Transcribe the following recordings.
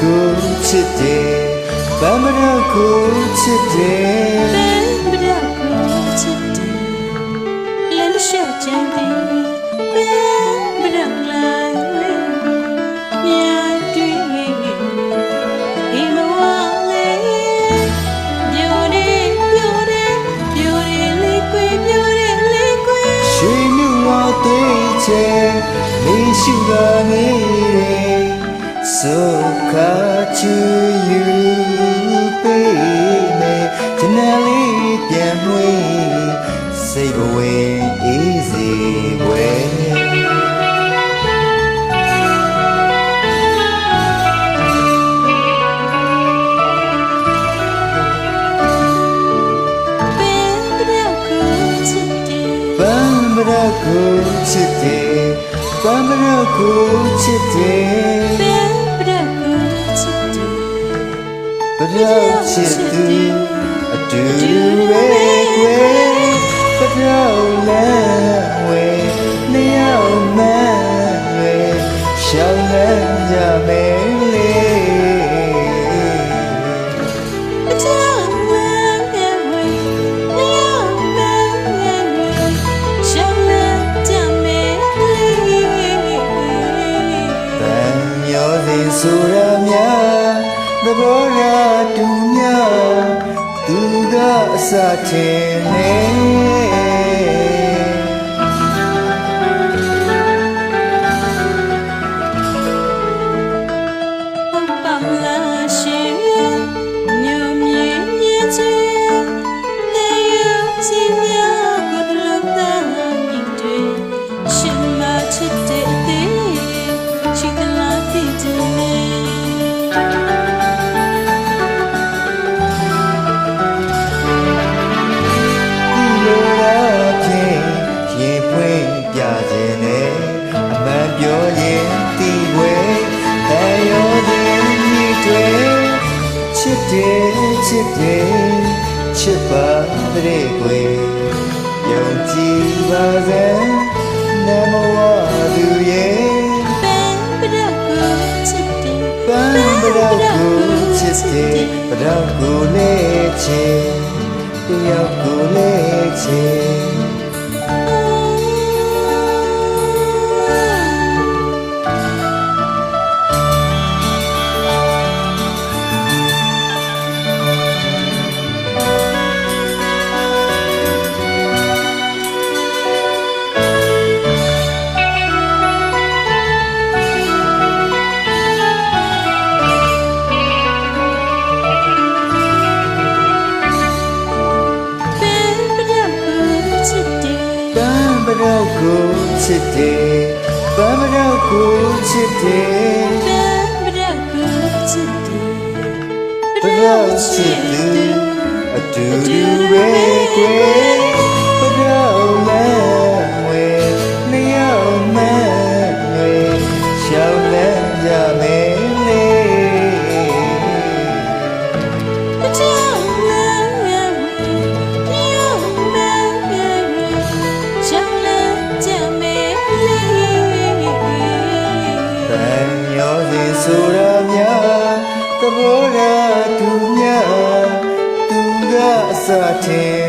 ကိုချစ်တယ်ဗမရကိုချစ်တယ်ဗမရကိုချစ်တယ်လည်းလျှောက်ချင်တယ်ဗမရကလာညာတွေ့ဒီမဝလေးပြိုနေပြိုနေပြိုနေလေးကွေပြိုနေလေးကွေရွှေမြဝသေးချေလေးရှိကနေ ဆိုခါချူယူပေးမယ်ခဏလေးပြန်မွေးစိတ်ဘဝင်အေးစီဝဲဘယ်ဘရက်ကိုချစ်တယ်ပန်းမရကိုချစ်တယ်ပန်းမရကိုချစ်တယ် ပရောက်ချစ်သူအတူတူပဲကွယ်ပရောက်လမ်းဝဲနှစ်ယောက်မှန်ွယ်ရှောင်းလန်းကြမယ်လေအချမ်းလည်းရဲ့ဝေးလျော့လည်းရဲ့ဝေးရှောင်းလည်းကြမယ်လေတန်ရောစဉ်ဆိုရများ သဘောရာတူများသူကအစထင်နေ တယ်ချစ်တယ်ချစ်ပါတဲ့ကွယ်ယုံကြည်ပါစေနမဝသူရဲ့ဘယ်ဘရက်ကိုချစ်တယ်ပန်းပရောက်ကိုချစ်တယ်ပရောက်ကိုလေးချစ်တယောက်ကိုလေးချစ် ရောက်ကိုချစ်တယ်ပန်းပရောက်ကိုချစ်တယ်ဘယ်ဘရက်ကိုချစ်တယ်ပရောက်ချစ်သူအတူတူပဲကွယ် ဆိုရများသဘောရာသူများသူကအစထင်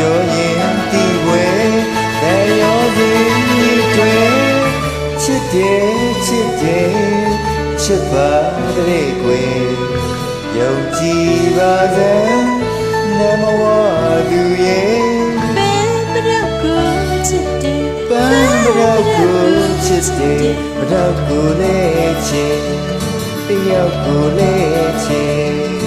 ပြောရင်ဒီဝဲတဲ့ရောစဉ်ဤတွေချစ်တယ်ချစ်တယ်ချစ်ပါတဲ့ကွယ်ယုံကြည်ပါစေနမဝသူရဲ့ဘယ်ဘရက်ကိုချစ်တယ်ပန်းပရောက်ကိုချစ်တယ်ပရောက်ကိုလေးချစ်တယောက်ကိုလေးချစ်